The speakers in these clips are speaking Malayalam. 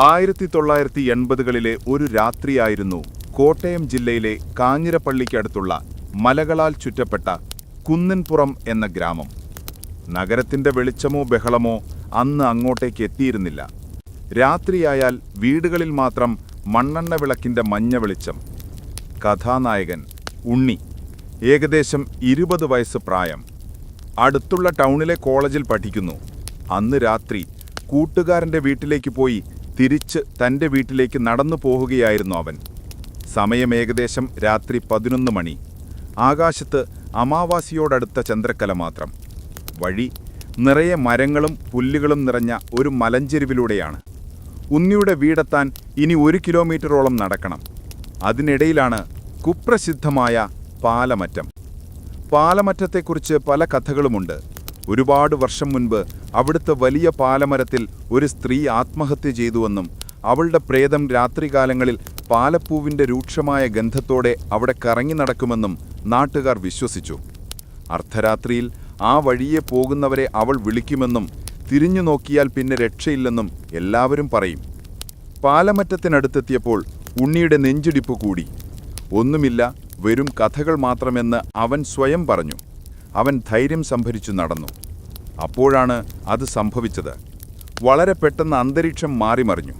ആയിരത്തി തൊള്ളായിരത്തി എൺപതുകളിലെ ഒരു രാത്രിയായിരുന്നു കോട്ടയം ജില്ലയിലെ കാഞ്ഞിരപ്പള്ളിക്കടുത്തുള്ള മലകളാൽ ചുറ്റപ്പെട്ട കുന്നൻപുറം എന്ന ഗ്രാമം. നഗരത്തിന്റെ വെളിച്ചമോ ബഹളമോ അന്ന് അങ്ങോട്ടേക്ക് എത്തിയിരുന്നില്ല. രാത്രിയായാൽ വീടുകളിൽ മാത്രം മണ്ണെണ്ണ വിളക്കിന്റെ മഞ്ഞ വെളിച്ചം. കഥാനായകൻ ഉണ്ണി ഏകദേശം ഇരുപത് വയസ്സ് പ്രായം. അടുത്തുള്ള ടൗണിലെ കോളേജിൽ പഠിക്കുന്നു. അന്ന് രാത്രി കൂട്ടുകാരന്റെ വീട്ടിലേക്ക് പോയി തിരിച്ച് തന്റെ വീട്ടിലേക്ക് നടന്നു പോവുകയായിരുന്നു അവൻ. സമയം ഏകദേശം രാത്രി പതിനൊന്ന് മണി. ആകാശത്ത് അമാവാസിയോടടുത്ത ചന്ദ്രക്കല മാത്രം. വഴി നിറയെ മരങ്ങളും പുല്ലുകളും നിറഞ്ഞ ഒരു മലഞ്ചെരുവിലൂടെയാണ്. ഉണ്ണിയുടെ വീടെത്താൻ ഇനി ഒരു കിലോമീറ്ററോളം നടക്കണം. അതിനിടയിലാണ് കുപ്രസിദ്ധമായ പാലമറ്റം. പാലമറ്റത്തെക്കുറിച്ച് പല കഥകളുമുണ്ട്. ഒരുപാട് വർഷം മുൻപ് അവിടുത്തെ വലിയ പാലമരത്തിൽ ഒരു സ്ത്രീ ആത്മഹത്യ ചെയ്തുവെന്നും അവളുടെ പ്രേതം രാത്രികാലങ്ങളിൽ പാലപ്പൂവിന്റെ രൂക്ഷമായ ഗന്ധത്തോടെ അവിടെ കറങ്ങി നടക്കുമെന്നും നാട്ടുകാർ വിശ്വസിച്ചു. അർദ്ധരാത്രിയിൽ ആ വഴിയെ പോകുന്നവരെ അവൾ വിളിക്കുമെന്നും തിരിഞ്ഞു നോക്കിയാൽ പിന്നെ രക്ഷയില്ലെന്നും എല്ലാവരും പറയും. പാലമറ്റത്തിനടുത്തെത്തിയപ്പോൾ ഉണ്ണിയുടെ നെഞ്ചിടിപ്പ് കൂടി. ഒന്നുമില്ല വെറും കഥകൾ മാത്രമെന്ന് അവൻ സ്വയം പറഞ്ഞു. അവൻ ധൈര്യം സംഭരിച്ചു നടന്നു. അപ്പോഴാണ് അത് സംഭവിച്ചത്. വളരെ പെട്ടെന്ന് അന്തരീക്ഷം മാറിമറിഞ്ഞു.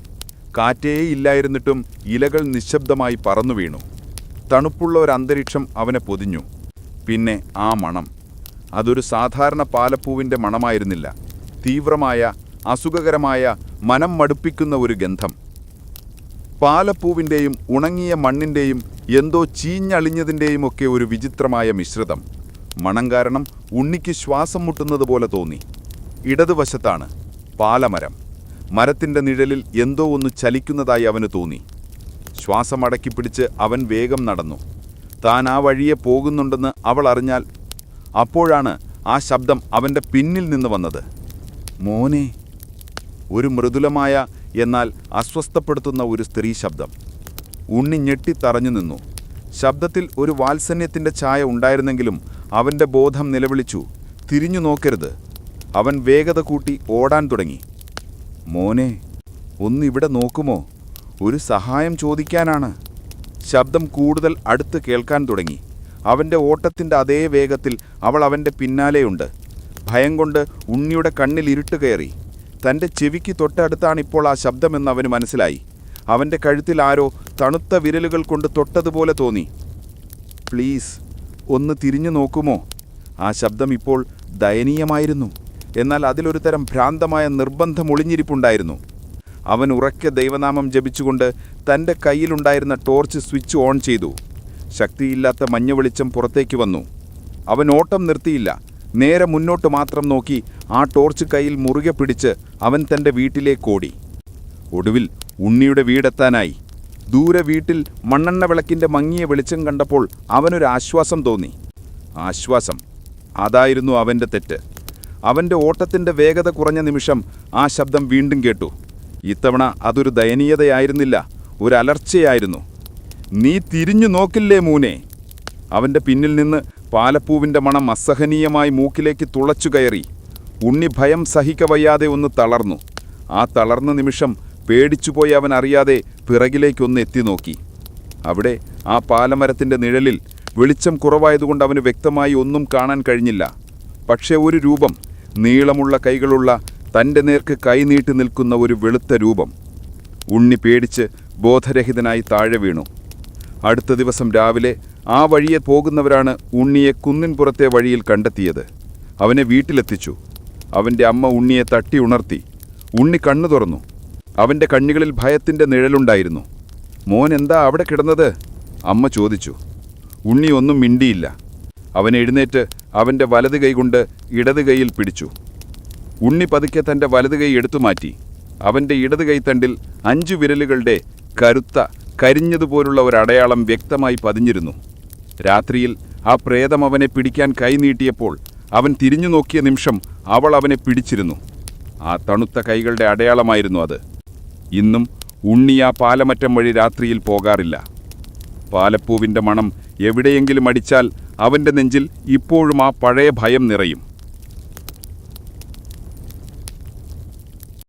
കാറ്റേയില്ലായിരുന്നിട്ടും ഇലകൾ നിശബ്ദമായി പറന്നു വീണു. തണുപ്പുള്ള ഒരു അന്തരീക്ഷം അവനെ പൊതിഞ്ഞു. പിന്നെ ആ മണം. അതൊരു സാധാരണ പാലപ്പൂവിന്റെ മണമായിരുന്നില്ല. തീവ്രമായ അസുഖകരമായ മനം മടുപ്പിക്കുന്ന ഒരു ഗന്ധം. പാലപ്പൂവിന്റെയും ഉണങ്ങിയ മണ്ണിന്റെയും എന്തോ ചീഞ്ഞളിഞ്ഞതിന്റെയും ഒക്കെ ഒരു വിചിത്രമായ മിശ്രിതം. മണം കാരണം ഉണ്ണിക്ക് ശ്വാസം മുട്ടുന്നത് പോലെ തോന്നി. ഇടതുവശത്താണ് പാലമരം. മരത്തിന്റെ നിഴലിൽ എന്തോ ഒന്ന് ചലിക്കുന്നതായി അവന് തോന്നി. ശ്വാസം അടക്കി പിടിച്ച് അവൻ വേഗം നടന്നു. താൻ ആ വഴിയെ പോകുന്നുണ്ടെന്ന് അവൾ അറിഞ്ഞാൽ അപ്പോഴാണ് ആ ശബ്ദം അവന്റെ പിന്നിൽ നിന്ന് വന്നത്. മോനെ ഒരു മൃദുലമായ എന്നാൽ അസ്വസ്ഥപ്പെടുത്തുന്ന ഒരു സ്ത്രീ ശബ്ദം. ഉണ്ണി ഞെട്ടിത്തറഞ്ഞു നിന്നു. ശബ്ദത്തിൽ ഒരു വാത്സന്യത്തിന്റെ ഛായ ഉണ്ടായിരുന്നെങ്കിലും അവന്റെ ബോധം നിലവിളിച്ചു. തിരിഞ്ഞു നോക്കരുത്. അവൻ വേഗത കൂട്ടി ഓടാൻ തുടങ്ങി. മോനെ ഒന്നിവിടെ നോക്കുമോ? ഒരു സഹായം ചോദിക്കാനാണ്. ശബ്ദം കൂടുതൽ അടുത്ത് കേൾക്കാൻ തുടങ്ങി. അവന്റെ ഓട്ടത്തിന്റെ അതേ വേഗത്തിൽ അവൾ അവന്റെ പിന്നാലെയുണ്ട്. ഭയം കൊണ്ട് ഉണ്ണിയുടെ കണ്ണിൽ ഇരുട്ട് കയറി. തന്റെ ചെവിക്ക് തൊട്ടടുത്താണ് ഇപ്പോൾ ആ ശബ്ദമെന്ന് അവന് മനസ്സിലായി. അവന്റെ കഴുത്തിൽ ആരോ തണുത്ത വിരലുകൾ കൊണ്ട് തൊട്ടതുപോലെ തോന്നി. പ്ലീസ് ഒന്ന് തിരിഞ്ഞു നോക്കുമോ? ആ ശബ്ദം ഇപ്പോൾ ദയനീയമായിരുന്നു. എന്നാൽ അതിലൊരു തരം ഭ്രാന്തമായ നിർബന്ധം ഒളിഞ്ഞിരിപ്പുണ്ടായിരുന്നു. അവൻ ഉറക്കെ ദൈവനാമം ജപിച്ചുകൊണ്ട് തന്റെ കയ്യിലുണ്ടായിരുന്ന ടോർച്ച് സ്വിച്ച് ഓൺ ചെയ്തു. ശക്തിയില്ലാത്ത മഞ്ഞ വെളിച്ചം പുറത്തേക്ക് വന്നു. അവൻ ഓട്ടം നിർത്തിയില്ല. നേരെ മുന്നോട്ട് മാത്രം നോക്കി ആ ടോർച്ച് കയ്യിൽ മുറുകെ പിടിച്ച് അവൻ തന്റെ വീട്ടിലേക്ക് ഓടി. ഒടുവിൽ ഉണ്ണിയുടെ വീടെത്താനായി. ദൂരെ വീട്ടിൽ മണ്ണെണ്ണ വിളക്കിന്റെ മങ്ങിയ വെളിച്ചം കണ്ടപ്പോൾ അവനൊരു ആശ്വാസം തോന്നി. ആശ്വാസം. അതായിരുന്നു അവന്റെ തെറ്റ്. അവന്റെ ഓട്ടത്തിന്റെ വേഗത കുറഞ്ഞ നിമിഷം ആ ശബ്ദം വീണ്ടും കേട്ടു. ഇത്തവണ അതൊരു ദയനീയതയായിരുന്നില്ല ഒരു അലർച്ചയായിരുന്നു. നീ തിരിഞ്ഞു നോക്കില്ലേ മൂനെ? അവന്റെ പിന്നിൽ നിന്ന് പാലപ്പൂവിന്റെ മണം അസഹനീയമായി മൂക്കിലേക്ക് തുളച്ചു കയറി. ഉണ്ണി ഭയം സഹിക്കവയ്യാതെ ഒന്ന് തളർന്നു. ആ തളർന്ന നിമിഷം പേടിച്ചുപോയി അവൻ അറിയാതെ പിറകിലേക്കൊന്ന് എത്തി നോക്കി അവിടെ ആ പാലമരത്തിന്റെ നിഴലിൽ വെളിച്ചം കുറവായതുകൊണ്ട് അവന് വ്യക്തമായി ഒന്നും കാണാൻ കഴിഞ്ഞില്ല. പക്ഷേ ഒരു രൂപം നീളമുള്ള കൈകളുള്ള തന്റെ നേർക്ക് കൈനീട്ടി നിൽക്കുന്ന ഒരു വെളുത്ത രൂപം ഉണ്ണി പേടിച്ച് ബോധരഹിതനായി താഴെ വീണു. അടുത്ത ദിവസം രാവിലെ ആ വഴിയെ പോകുന്നവരാണ് ഉണ്ണിയെ കുന്നിൻപുറത്തെ വഴിയിൽ കണ്ടെത്തിയത്. അവനെ വീട്ടിലെത്തിച്ചു. അവന്റെ അമ്മ ഉണ്ണിയെ തട്ടി ഉണർത്തി. ഉണ്ണി കണ്ണു തുറന്നു. അവന്റെ കണ്ണുകളിൽ ഭയത്തിന്റെ നിഴലുണ്ടായിരുന്നു. മോൻ എന്താ അവിടെ കിടന്നത്? അമ്മ ചോദിച്ചു. ഉണ്ണി ഒന്നും മിണ്ടിയില്ല. അവൻ എഴുന്നേറ്റ് അവന്റെ വലത് കൈകൊണ്ട് ഇടത് കൈയിൽ പിടിച്ചു. ഉണ്ണി പതുക്കെ തന്റെ വലത് കൈ എടുത്തു മാറ്റി. അവന്റെ ഇടത് കൈത്തണ്ടിൽ അഞ്ചു വിരലുകളുടെ കരുത്ത കരിഞ്ഞതുപോലുള്ള ഒരു അടയാളം വ്യക്തമായി പതിഞ്ഞിരുന്നു. രാത്രിയിൽ ആ പ്രേതം അവനെ പിടിക്കാൻ കൈനീട്ടിയപ്പോൾ അവൻ തിരിഞ്ഞു നോക്കിയ നിമിഷം അവൾ അവനെ പിടിച്ചിരുന്നു. ആ തണുത്ത കൈകളുടെ അടയാളമായിരുന്നു അത്. ഇന്നും ഉണ്ണി ആ പാലമറ്റം വഴി രാത്രിയിൽ പോകാറില്ല. പാലപ്പൂവിന്റെ മണം എവിടെയെങ്കിലും അടിച്ചാൽ അവന്റെ നെഞ്ചിൽ ഇപ്പോഴും ആ പഴയ ഭയം നിറയും.